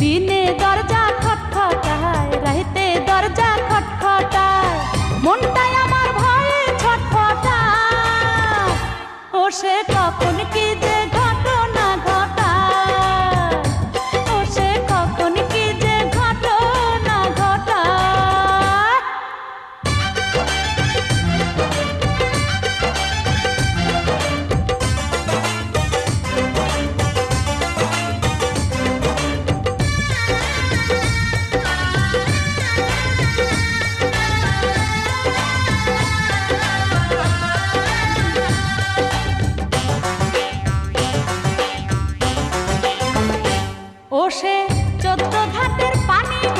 দিনে দরজা খটখটায়, রাইতে দরজা খটখটায়, মনটাই আমার ভয়ে ছটফটায়। ও সে কখন কি যে চোদ্দ ঘাটের পানি